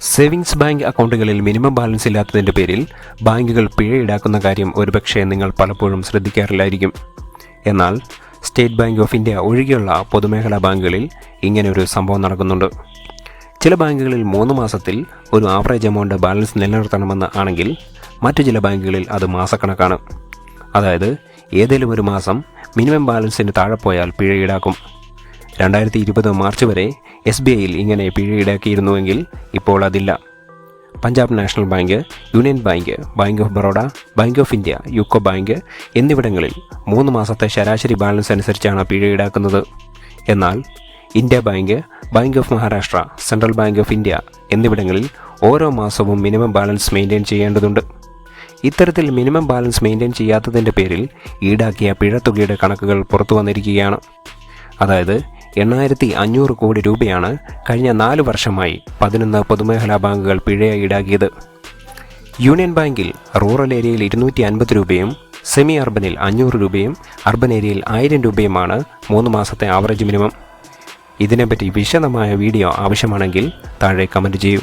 Savings bank അക്കൗണ്ടുകളിൽ minimum balance ഇല്ലാത്തതിന്റെ പേരിൽ ബാങ്കുകൾ പിഴ ഈടാക്കുന്ന കാര്യം ഒരുപക്ഷെ നിങ്ങൾ പലപ്പോഴും ശ്രദ്ധിക്കാറില്ലായിരിക്കും. എന്നാൽ സ്റ്റേറ്റ് ബാങ്ക് ഓഫ് ഇന്ത്യ ഒഴികെയുള്ള പൊതുമേഖലാ ബാങ്കുകളിൽ ഇങ്ങനെ ഒരു സംഭവം നടക്കുന്നുണ്ട്. ചില ബാങ്കുകളിൽ മൂന്ന് മാസത്തിൽ ഒരു ആവറേജ് എമൗണ്ട് ബാലൻസ് നിലനിർത്തണമെന്ന് ആണെങ്കിൽ മറ്റു ചില ബാങ്കുകളിൽ അത് മാസക്കണക്കാണ്. അതായത് ഏതെങ്കിലും ഒരു മാസം മിനിമം ബാലൻസിന് താഴെ പോയാൽ പിഴ ഈടാക്കും. രണ്ടായിരത്തി ഇരുപത് മാർച്ച് വരെ എസ് ബി ഐയിൽ ഇങ്ങനെ പിഴ ഈടാക്കിയിരുന്നുവെങ്കിൽ ഇപ്പോൾ അതില്ല. Punjab national bank union bank bank of Baroda bank of India UCO bank എന്നിവിടങ്ങളിൽ മൂന്ന് മാസത്തെ ശരാശരി ബാലൻസ് അനുസരിച്ചാണ് പിഴ ഈടാക്കുന്നത് എന്നാൽ India bank bank of Maharashtra central bank of India എന്നിവിടങ്ങളിൽ ഓരോ മാസവും മിനിമം ബാലൻസ് മെയിന്റെയിൻ ചെയ്യേണ്ടതുണ്ട്. ഇത്തരത്തിൽ മിനിമം ബാലൻസ് മെയിന്റെയിൻ ചെയ്യാത്തതിന്റെ പേരിൽ ഈടാക്കിയ പിഴ തുകയുടെ കണക്കുകൾ പുറത്തു വന്നിരിക്കുകയാണ്. അതായത് എണ്ണായിരത്തി അഞ്ഞൂറ് കോടി രൂപയാണ് കഴിഞ്ഞ നാല് വർഷമായി പതിനൊന്ന് പൊതുമേഖലാ ബാങ്കുകൾ പിഴയായി ഈടാക്കിയത്. യൂണിയൻ ബാങ്കിൽ റൂറൽ ഏരിയയിൽ ഇരുന്നൂറ്റി അൻപത് രൂപയും സെമി അർബനിൽ അഞ്ഞൂറ് രൂപയും അർബൻ ഏരിയയിൽ ആയിരം രൂപയുമാണ് മൂന്ന് മാസത്തെ ആവറേജ് മിനിമം. ഇതിനെപ്പറ്റി വിശദമായ വീഡിയോ ആവശ്യമാണെങ്കിൽ താഴെ കമന്റ് ചെയ്യൂ.